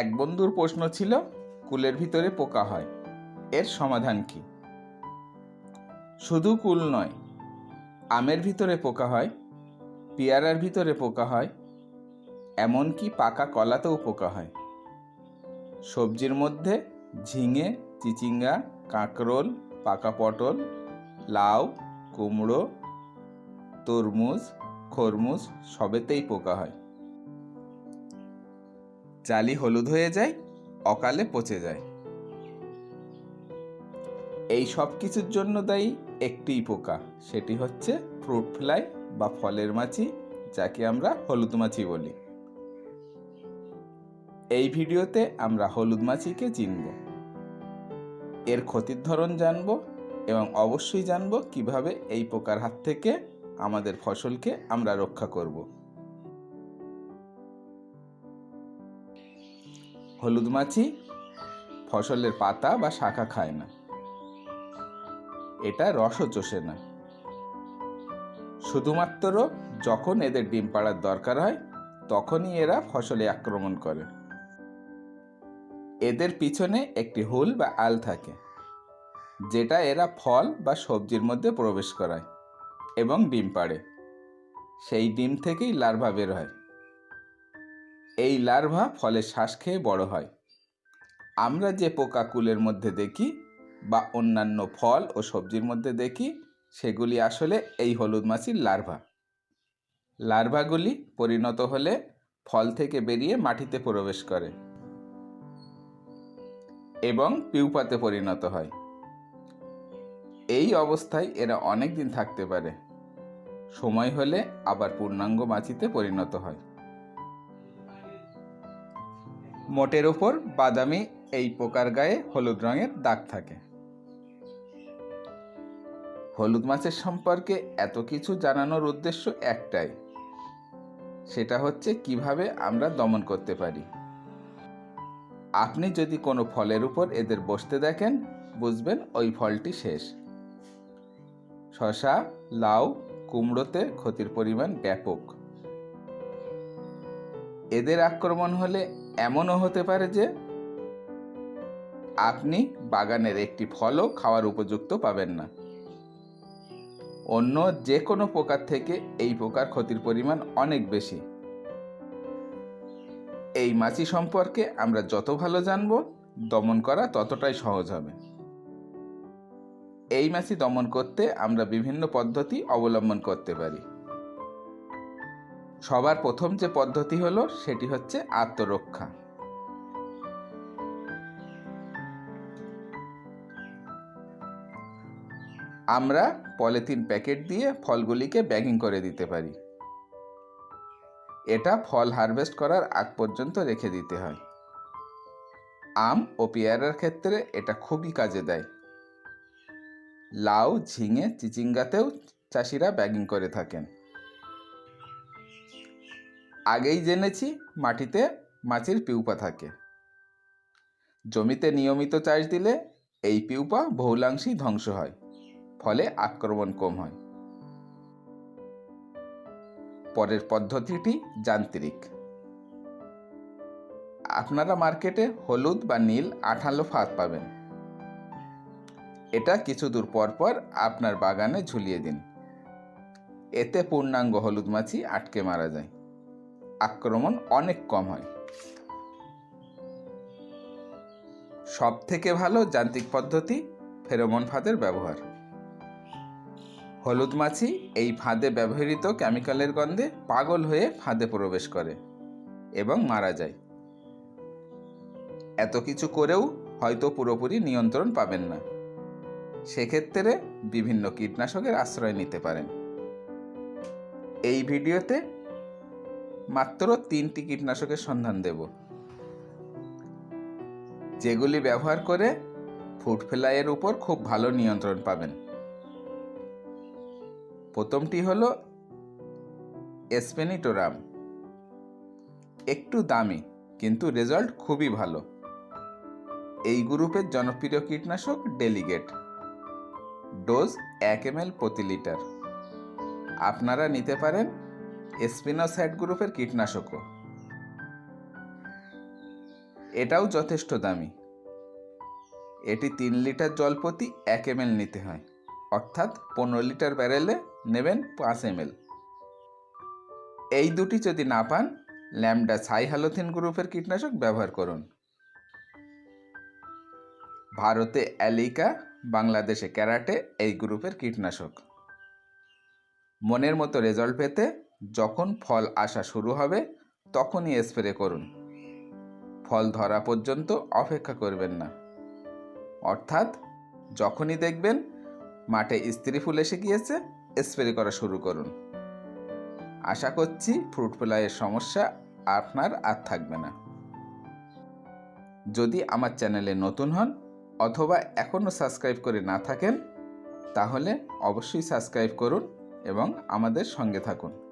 এক বন্ধুর প্রশ্ন ছিল, কুলের ভিতরে পোকা হয়, এর সমাধান কি? শুধু কুল নয়, আমের ভিতরে পোকা হয়, পেয়ারার ভিতরে পোকা হয়, এমনকি পাকা কলাতেও পোকা হয়। সবজির মধ্যে ঝিঙে, চিচিঙ্গা, কাঁকরোল, পাকা পটল, লাউ, কুমড়ো, তরমুজ, খরমুজ সবেতেই পোকা হয়। জালি হলুদ হয়ে যায়, অকালে পচে যায়। এই সব কিছুর জন্য দায়ী একটিই পোকা, সেটি হচ্ছে ফ্রুট ফ্লাই বা ফলের মাছি, যাকে আমরা হলুদ মাছি বলি। এই ভিডিওতে আমরা হলুদ মাছিকে চিনব। এর ক্ষতির ধরন জানব এবং অবশ্যই জানব কীভাবে এই পোকার হাত থেকে আমাদের ফসলকে আমরা রক্ষা করব। হলুদ মাছি, ফসলের পাতা বা শাখা খায় না। এটা রসও চষে না। শুধুমাত্র যখন এদের ডিম পাড়ার দরকার হয়, তখনই এরা ফসলে আক্রমণ করে। এদের পিছনে একটি হুল বা আল থাকে, যেটা এরা ফল বা সবজির মধ্যে প্রবেশ করায় এবং ডিম পাড়ে। সেই ডিম থেকেই লার্ভা বের হয়। এই লার্ভা ফলের শ্বাস খেয়ে বড় হয়। আমরা যে পোকা কুলের মধ্যে দেখি বা অন্যান্য ফল ও সবজির মধ্যে দেখি, সেগুলি আসলে এই হলুদ মাছির লার্ভা। লার্ভাগুলি পরিণত হলে ফল থেকে বেরিয়ে মাটিতে প্রবেশ করে এবং পিউপাতে পরিণত হয়। এই অবস্থায় এরা অনেক দিন থাকতে পারে। সময় হলে আবার পূর্ণাঙ্গ মাছিতে পরিণত হয়। মোটের ওপর বাদামি এই পোকার গায়ে হলুদ রঙের দাগ থাকে। হলুদ মাছের সম্পর্কে এত কিছু জানানোর উদ্দেশ্য একটাই, সেটা হচ্ছে কীভাবে আমরা দমন করতে পারি। আপনি যদি কোনো ফলের উপর এদের বসতে দেখেন, বুঝবেন ওই ফলটি শেষ। শশা লাউ, কুমড়োতে ক্ষতির পরিমাণ ব্যাপক। এদের আক্রমণ হলে এমনও হতে পারে যে আপনি বাগানের একটি ফলও খাওয়ার উপযুক্ত পাবেন না। অন্য যে কোনো পোকার থেকে এই পোকার ক্ষতির পরিমাণ অনেক বেশি। এই মাছি সম্পর্কে আমরা যত ভালো জানব, দমন করা ততটাই সহজ হবে। এই মাছি দমন করতে আমরা বিভিন্ন পদ্ধতি অবলম্বন করতে পারি। সবার প্রথম যে পদ্ধতি হলো, সেটি হচ্ছে আত্মরক্ষা। আমরা পলিথিন প্যাকেট দিয়ে ফলগুলিকে ব্যাগিং করে দিতে পারি। এটা ফল হারভেস্ট করার আগ পর্যন্ত রেখে দিতে হয়। আম ও পেয়ারার ক্ষেত্রে এটা খুবই কাজে দেয়। লাউ, ঝিঙে, চিচিঙ্গাতেও চাষিরা ব্যাগিং করে থাকেন। আগেই জেনেছি মাটিতে মাছির পিউপা থাকে। জমিতে নিয়মিত চাষ দিলে এই পিউপা বহুলাংশেই ধ্বংস হয়, ফলে আক্রমণ কম হয়। পরের পদ্ধতিটি যান্ত্রিক। আপনারা মার্কেটে হলুদ বা নীল আঠালো ফাঁদ পাবেন। এটা কিছু দূর পর পর আপনার বাগানে ঝুলিয়ে দিন। এতে পূর্ণাঙ্গ হলুদ মাছি আটকে মারা যায়। আক্রমণ অনেক কম হয়। সব থেকে ভালো যান্ত্রিক পদ্ধতি ফেরোমন ফাঁদের ব্যবহার। হলুদ মাছি এই ফাঁদে ব্যবহৃত কেমিক্যালের গন্ধে পাগল হয়ে ফাঁদে প্রবেশ করে এবং মারা যায়। এত কিছু করেও হয়তো পুরোপুরি নিয়ন্ত্রণ পাবেন না। সেক্ষেত্রে বিভিন্ন কীটনাশকের আশ্রয় নিতে পারেন। এই ভিডিওতে মাত্র তিনটি কীটনাশকের সন্ধান দেব। যেগুলি ব্যবহার করে ফুড ফ্লাইয়ের উপর খুব ভালো নিয়ন্ত্রণ পাবেন। প্রথমটি হলো এসপেনিটোরাম। একটু দামি, কিন্তু রেজাল্ট খুবই ভালো। এই গ্রুপের জনপ্রিয় কীটনাশক ডেলিগেট। ডোজ এক এম প্রতি লিটার। আপনারা নিতে পারেন স্পিনোসাইড গ্রুপের কীটনাশকও। এটাও যথেষ্ট দামি। এটি তিন লিটার জল প্রতি এক এম নিতে হয়। অর্থাৎ পনেরো লিটার ব্যারেলে নেবেন পাঁচ এম এই দুটি যদি না পান, ল্যামডা সাইহালোথিন গ্রুপের কীটনাশক ব্যবহার করুন। ভারতে অ্যালিকা, বাংলাদেশে ক্যারাটে এই গ্রুপের কীটনাশক। মনের মতো রেজাল্ট পেতে যখন ফল আসা শুরু হবে, তখনই স্প্রে করুন। ফল ধরা পর্যন্ত অপেক্ষা করবেন না। অর্থাৎ, যখনই দেখবেন মাঠে স্ত্রী ফুল এসে গিয়েছে স্প্রে করা শুরু করুন। আশা করছি ফ্রুট ফ্লাইয়ের সমস্যা আপনার আর থাকবে না। যদি আমার চ্যানেলে নতুন হন অথবা এখনও সাবস্ক্রাইব করে না থাকেন, তাহলে অবশ্যই সাবস্ক্রাইব করুন এবং আমাদের সঙ্গে থাকুন।